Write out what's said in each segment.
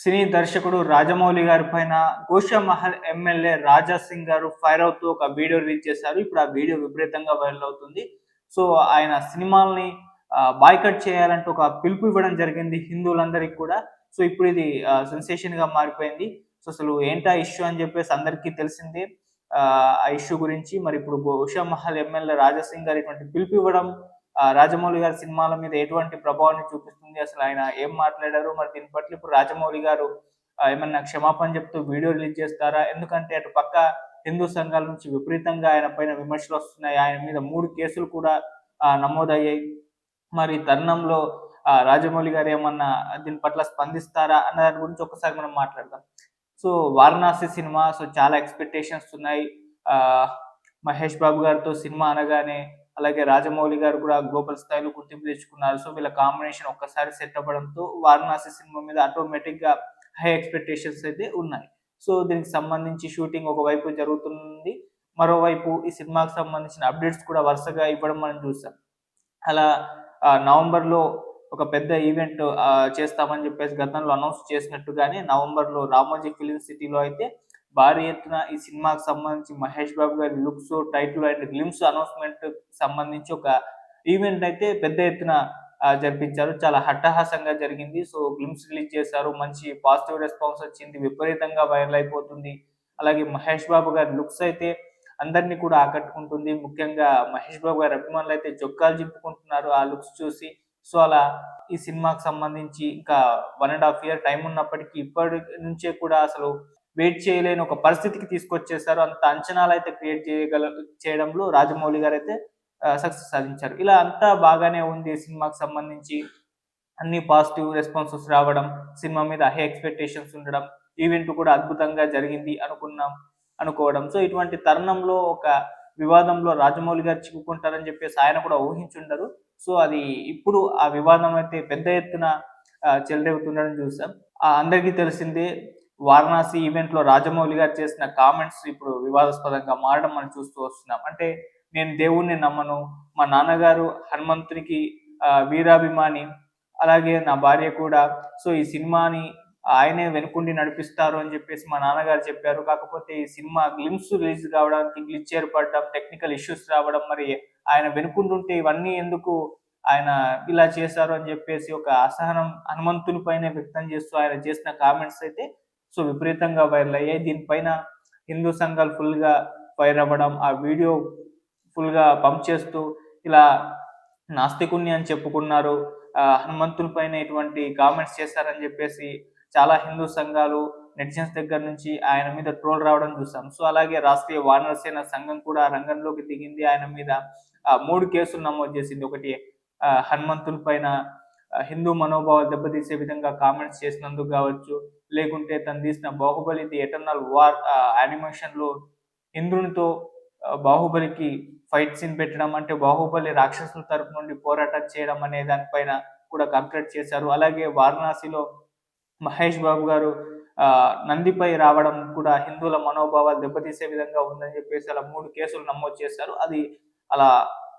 సినీ దర్శకుడు రాజమౌళి గారి పైన గోషామహల్ ఎమ్మెల్యే రాజా సింగ్ గారు ఫైర్ అవుతూ ఒక వీడియో రిలీజ్ చేశారు. ఇప్పుడు ఆ వీడియో విపరీతంగా వైరల్ అవుతుంది. సో ఆయన సినిమాల్ని బాయ్కట్ చేయాలంటే ఒక పిలుపు ఇవ్వడం జరిగింది హిందువులందరికీ కూడా. సో ఇప్పుడు ఇది సెన్సేషన్గా మారిపోయింది. సో అసలు ఏంటా ఇష్యూ అని చెప్పేసి అందరికీ తెలిసిందే. ఆ ఇష్యూ గురించి మరి ఇప్పుడు గోషా మహల్ ఎమ్మెల్యే రాజా సింగ్ గారు ఇటువంటి పిలుపు ఇవ్వడం రాజమౌళి గారి సినిమాల మీద ఎటువంటి ప్రభావాన్ని చూపిస్తుంది? అసలు ఆయన ఏం మాట్లాడారు? మరి దీని పట్ల ఇప్పుడు రాజమౌళి గారు ఏమన్నా క్షమాపణ చెప్తూ వీడియో రిలీజ్ చేస్తారా? ఎందుకంటే అటు పక్క హిందూ సంఘాల నుంచి విపరీతంగా ఆయన పైన విమర్శలు వస్తున్నాయి. ఆయన మీద మూడు కేసులు కూడా నమోదయ్యాయి. మరి ఈ తరుణంలో ఆ, రాజమౌళి గారు ఏమన్నా దీని పట్ల స్పందిస్తారా? అన్న దాని గురించి ఒకసారి మనం మాట్లాడదాం. సో వారణాసి సినిమా సో చాలా ఎక్స్పెక్టేషన్స్ ఉన్నాయి. ఆ, మహేష్ బాబు గారితో సినిమా అనగానే అలాగే రాజమౌళి గారు కూడా గ్లోబల్ స్థాయిలో గుర్తింపు తెచ్చుకున్నారు. సో వీళ్ళ కాంబినేషన్ ఒక్కసారి సెట్ అవ్వడంతో వారణాసి సినిమా మీద ఆటోమేటిక్గా హై ఎక్స్పెక్టేషన్స్ అయితే ఉన్నాయి. సో దీనికి సంబంధించి షూటింగ్ ఒకవైపు జరుగుతుంది. మరోవైపు ఈ సినిమాకి సంబంధించిన అప్డేట్స్ కూడా వరుసగా ఇవ్వడం మనం చూసాం. అలా నవంబర్లో ఒక పెద్ద ఈవెంట్ చేస్తామని చెప్పేసి గతంలో అనౌన్స్ చేసినట్టుగానే నవంబర్లో రామోజీ ఫిలిం సిటీలో అయితే భారీ ఎత్తున ఈ సినిమాకి సంబంధించి మహేష్ బాబు గారి looks title and glimpse announcement సంబంధించి ఒక ఈవెంట్ అయితే పెద్ద ఎత్తున జరిపించారు. చాలా హట్టహాసంగా జరిగింది. సో గ్లిమ్స్ రిలీజ్ చేశారు. మంచి పాజిటివ్ రెస్పాన్స్ వచ్చింది. విపరీతంగా వైరల్ అయిపోతుంది. అలాగే మహేష్ బాబు గారి లుక్స్ అయితే అందరినీ కూడా ఆకట్టుకుంటుంది. ముఖ్యంగా మహేష్ బాబు గారి అభిమానులు అయితే జొక్కాలు జిప్పుకుంటున్నారు ఆ లుక్స్ చూసి. సో అలా ఈ సినిమాకి సంబంధించి ఇంకా one and half year time ఉన్నప్పటికీ ఇప్పటి నుంచే కూడా అసలు వెయిట్ చేయలేని ఒక పరిస్థితికి తీసుకొచ్చేసారు అంత అంచనాలు అయితే క్రియేట్ చేయగల చేయడంలో రాజమౌళి గారు అయితే సక్సెస్ సాధించారు. ఇలా అంతా బాగానే ఉంది సినిమాకి సంబంధించి. అన్ని పాజిటివ్ రెస్పాన్సెస్ రావడం సినిమా మీద హై ఎక్స్పెక్టేషన్స్ ఉండడం ఈవెంట్ కూడా అద్భుతంగా జరిగింది అనుకున్నాం అనుకోవడం. సో ఇటువంటి తరుణంలో ఒక వివాదంలో రాజమౌళి గారు చిక్కుకుంటారని చెప్పేసి ఆయన కూడా ఊహించుండరు. సో అది ఇప్పుడు ఆ వివాదం అయితే పెద్ద ఎత్తున చెలరేగుతుండడం చూసాం. ఆ, అందరికీ తెలిసిందే వారణాసి ఈవెంట్లో రాజమౌళి గారు చేసిన కామెంట్స్ ఇప్పుడు వివాదాస్పదంగా మారడం మనం చూస్తూ వస్తున్నాం. అంటే నేను దేవుణ్ణి నమ్మను మా నాన్నగారు హనుమంతునికి వీరాభిమాని అలాగే నా భార్య కూడా. సో ఈ సినిమాని ఆయనే వెనుకుండి నడిపిస్తారు అని చెప్పేసి మా నాన్నగారు చెప్పారు. కాకపోతే ఈ సినిమా గ్లిమ్స్ రిలీజ్ కావడానికి గ్లిచ్ ఏర్పడడం టెక్నికల్ ఇష్యూస్ రావడం మరి ఆయన వెనుకుంటుంటే ఇవన్నీ ఎందుకు ఆయన ఇలా చేశారు అని చెప్పేసి ఒక అసహనం హనుమంతుని పైన వ్యక్తం చేస్తూ ఆయన చేసిన కామెంట్స్ అయితే సో విపరీతంగా వైరల్ అయ్యాయి. దీనిపైన హిందూ సంఘాలు ఫుల్గా ఫైర్ అవ్వడం ఆ వీడియో ఫుల్గా పంప్ చేస్తూ ఇలా నాస్తికుణ్ణి అని చెప్పుకున్నారు. హనుమంతుల పైన ఇటువంటి కామెంట్స్ చేశారని చెప్పేసి చాలా హిందూ సంఘాలు నెటిజన్స్ దగ్గర నుంచి ఆయన మీద ట్రోల్ రావడం చూసాం. సో అలాగే రాష్ట్రీయ వానరసేన సంఘం కూడా రంగంలోకి దిగింది. ఆయన మీద ఆ, మూడు కేసులు నమోదు చేసింది. ఒకటి హనుమంతుల పైన హిందూ మనోభావాలు దెబ్బతీసే విధంగా కామెంట్స్ చేసినందుకు కావచ్చు లేకుంటే తను తీసిన బాహుబలి ది ఎటర్నల్ వార్ యానిమేషన్లో ఇంద్రునితో బాహుబలికి ఫైట్ సీన్ పెట్టడం అంటే బాహుబలి రాక్షసుల తరపు నుండి పోరాటం చేయడం అనే దానిపైన కూడా కంప్లీట్ చేశారు. అలాగే వారణాసిలో మహేష్ బాబు గారు నందిపై రావడం కూడా హిందువుల మనోభావాలు దెబ్బతీసే విధంగా ఉందని చెప్పేసి అలా మూడు కేసులు నమోదు చేశారు. అది అలా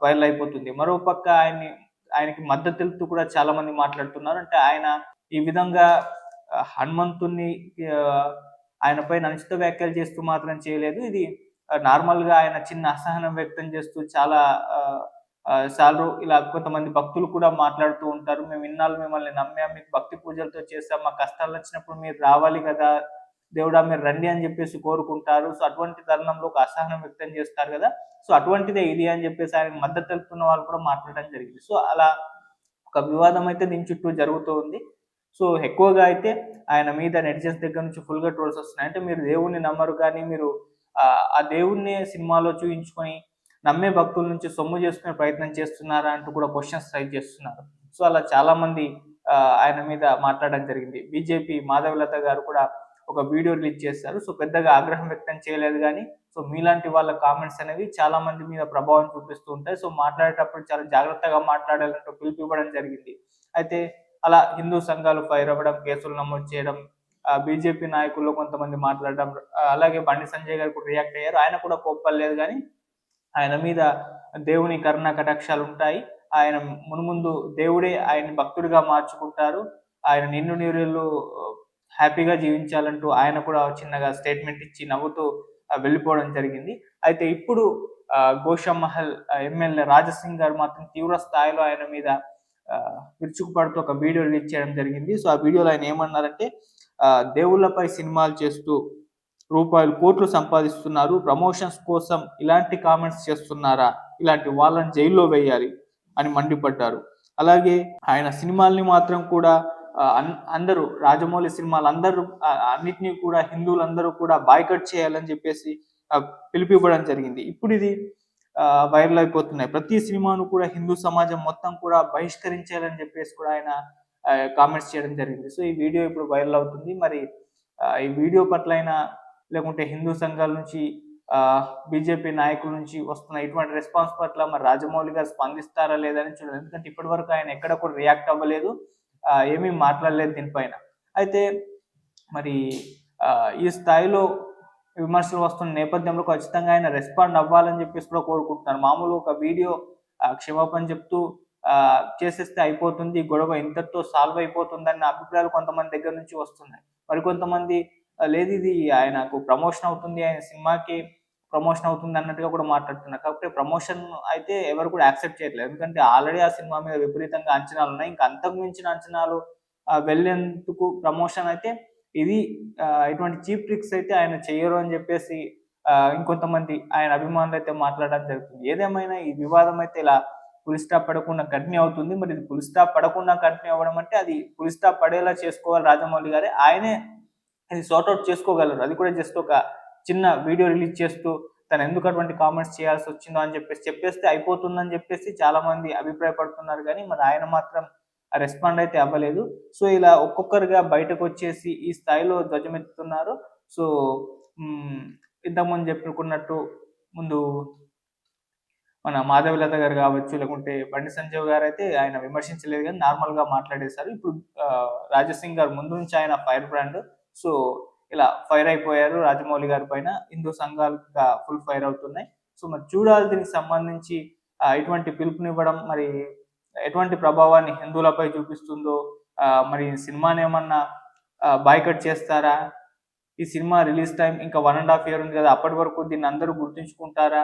వైరల్ అయిపోతుంది. మరో పక్క ఆయన్ని ఆయనకి మద్దతు తెలుపుతూ కూడా చాలా మంది మాట్లాడుతున్నారు. అంటే ఆయన ఈ విధంగా హనుమంతుణ్ణి ఆయన పైన అనుచిత వ్యాఖ్యలు చేస్తూ మాత్రం చేయలేదు. ఇది నార్మల్గా ఆయన చిన్న అసహనం వ్యక్తం చేస్తూ చాలా సార్లు ఇలా కొంతమంది భక్తులు కూడా మాట్లాడుతూ ఉంటారు. మేము ఇన్నాళ్ళు మిమ్మల్ని నమ్మాం మీకు భక్తి పూజలతో చేస్తాం మా కష్టాలు వచ్చినప్పుడు మీరు రావాలి కదా దేవుడా మీరు రండి అని చెప్పేసి కోరుకుంటారు. సో అటువంటి తరుణంలో ఒక అసహనం వ్యక్తం చేస్తారు కదా. సో అటువంటిదే ఇది అని చెప్పేసి ఆయన మద్దతు తెలుపుతున్న వాళ్ళు కూడా మాట్లాడడం జరిగింది. సో అలా ఒక వివాదం అయితే దీని చుట్టూ జరుగుతూ ఉంది. సో ఎక్కువగా అయితే ఆయన మీద నెటిజన్స్ దగ్గర నుంచి ఫుల్గా ట్రోల్స్ వస్తున్నాయి. అంటే మీరు దేవుణ్ణి నమ్మరు కానీ మీరు ఆ, దేవుణ్ణి సినిమాలో చూపించుకొని నమ్మే భక్తుల నుంచి సొమ్ము చేసుకునే ప్రయత్నం చేస్తున్నారా అంటూ కూడా క్వశ్చన్స్ రైజ్ చేస్తున్నారు. సో అలా చాలామంది ఆయన మీద మాట్లాడడం జరిగింది. బీజేపీ మాధవలత గారు కూడా ఒక వీడియో రిలీజ్ చేశారు. సో పెద్దగా ఆగ్రహం వ్యక్తం చేయలేదు కానీ సో మీలాంటి వాళ్ళ కామెంట్స్ అనేవి చాలా మంది మీద ప్రభావం చూపిస్తూ ఉంటాయి. సో మాట్లాడేటప్పుడు చాలా జాగ్రత్తగా మాట్లాడాలంటూ పిలుపు ఇవ్వడం జరిగింది. అయితే అలా హిందూ సంఘాలు ఫైర్ అవ్వడం కేసులు నమోదు చేయడం బీజేపీ నాయకుల్లో కొంతమంది మాట్లాడడం అలాగే బండి సంజయ్ గారు కూడా రియాక్ట్ అయ్యారు. ఆయన కూడా కోప్పలేదు కానీ ఆయన మీద దేవుని కరుణ కటాక్షాలు ఉంటాయి. ఆయన మునుముందు దేవుడే ఆయన భక్తుడిగా మార్చుకుంటారు. ఆయన నిన్ను నీరులు హ్యాపీగా జీవించాలంటూ ఆయన కూడా చిన్నగా స్టేట్మెంట్ ఇచ్చి నవ్వుతూ వెళ్ళిపోవడం జరిగింది. అయితే ఇప్పుడు ఆ, గోషామహల్ ఎమ్మెల్యే రాజసింగ్ గారు మాత్రం తీవ్ర స్థాయిలో ఆయన మీద ఆ, విరుచుకుపడుతూ ఒక వీడియో రిలీజ్ చేయడం జరిగింది. సో ఆ వీడియోలో ఆయన ఏమన్నారంటే ఆ, దేవుళ్ళపై సినిమాలు చేస్తూ రూపాయలు కోట్లు సంపాదిస్తున్నారు. ప్రమోషన్స్ కోసం ఇలాంటి కామెంట్స్ చేస్తున్నారా? ఇలాంటి వాళ్ళని జైల్లో వేయాలి అని మండిపడ్డారు. అలాగే ఆయన సినిమాల్ని మాత్రం కూడా అందరూ రాజమౌళి సినిమాలు అందరూ అన్నిటినీ కూడా హిందువులందరూ కూడా బాయ్కట్ చేయాలని చెప్పేసి పిలిపివ్వడం జరిగింది. ఇప్పుడు ఇది వైరల్ అయిపోతున్నాయి. ప్రతి సినిమాను కూడా హిందూ సమాజం మొత్తం కూడా బహిష్కరించాలని చెప్పేసి కూడా ఆయన కామెంట్స్ చేయడం జరిగింది. సో ఈ వీడియో ఇప్పుడు వైరల్ అవుతుంది. మరి ఈ వీడియో పట్ల అయినా లేకుంటే హిందూ సంఘాల నుంచి బీజేపీ నాయకుల నుంచి వస్తున్న ఇటువంటి రెస్పాన్స్ పట్ల మరి రాజమౌళి గారు స్పందిస్తారా లేదని చూడాలి. ఎందుకంటే ఇప్పటి వరకు ఆయన ఎక్కడ కూడా రియాక్ట్ అవ్వలేదు. ఏమీ మాట్లాడలేదు దీనిపైన. అయితే మరి ఈ స్థాయిలో విమర్శలు వస్తున్న నేపథ్యంలో ఖచ్చితంగా ఆయన రెస్పాండ్ అవ్వాలని చెప్పేసి కూడా కోరుకుంటున్నాను మామూలు ఒక వీడియో క్షమాపణ చెప్తూ చేసేస్తే అయిపోతుంది గొడవ ఇంతటితో సాల్వ్ అయిపోతుందన్న అభిప్రాయాలు కొంతమంది దగ్గర నుంచి వస్తున్నాయి. మరి కొంతమంది లేదు ఇది ఆయనకు ప్రమోషన్ అవుతుంది ఆయన సినిమాకి ప్రమోషన్ అవుతుంది అన్నట్టుగా కూడా మాట్లాడుతున్నారు. కాకపోతే ప్రమోషన్ అయితే ఎవరు కూడా యాక్సెప్ట్ చేయట్లేదు. ఎందుకంటే ఆల్రెడీ ఆ సినిమా మీద విపరీతంగా అంచనాలు ఉన్నాయి. ఇంకా అంతకు మించిన అంచనాలు వెళ్ళేందుకు ప్రమోషన్ అయితే ఇది ఇటువంటి చీప్ ట్రిక్స్ అయితే ఆయన చేయరు అని చెప్పేసి ఇంకొంతమంది ఆయన అభిమానులు అయితే మాట్లాడడం జరుగుతుంది. ఏదేమైనా ఈ వివాదం అయితే ఇలా పులి స్టాప్ పడకుండా కంటిన్యూ అవుతుంది. మరి ఇది పులి స్టాప్ పడకుండా కంటిన్యూ అవ్వడం అంటే అది పులి స్టాప్ పడేలా చేసుకోవాలి రాజమౌళి గారే. ఆయనే ఇది సార్ట్అవుట్ చేసుకోగలరు. అది కూడా జస్ట్ ఒక చిన్న వీడియో రిలీజ్ చేస్తూ తను ఎందుకు అటువంటి కామెంట్స్ చేయాల్సి వచ్చిందో అని చెప్పేసి చెప్పేస్తే అయిపోతుందని చెప్పేసి చాలా మంది అభిప్రాయపడుతున్నారు. కానీ మరి ఆయన మాత్రం రెస్పాండ్ అయితే అవ్వలేదు. సో ఇలా ఒక్కొక్కరుగా బయటకు వచ్చేసి ఈ స్థాయిలో ధ్వజమెత్తుతున్నారు. సో ఇంతకుముందు చెప్పుకున్నట్టు ముందు మన మాధవలత గారు కావచ్చు లేకుంటే బండి సంజయ్ గారు అయితే ఆయన విమర్శించలేదు కానీ నార్మల్గా మాట్లాడేశారు. ఇప్పుడు రాజసింగ్ గారు ముందు నుంచి ఆయన ఫైర్ బ్రాండ్. సో ఇలా ఫైర్ అయిపోయారు రాజమౌళి గారి పైన. హిందూ సంఘాలు ఫుల్ ఫైర్ అవుతున్నాయి. సో మరి చూడాలి దీనికి సంబంధించి ఎటువంటి ఇటువంటి పిలుపునివ్వడం మరి ఎటువంటి ప్రభావాన్ని హిందువులపై చూపిస్తుందో ఆ, మరి సినిమాని ఏమన్నా బాయ్కట్ చేస్తారా? ఈ సినిమా రిలీజ్ టైం ఇంకా వన్ అండ్ హాఫ్ ఇయర్ ఉంది కదా అప్పటి వరకు దీన్ని అందరూ గుర్తుంచుకుంటారా?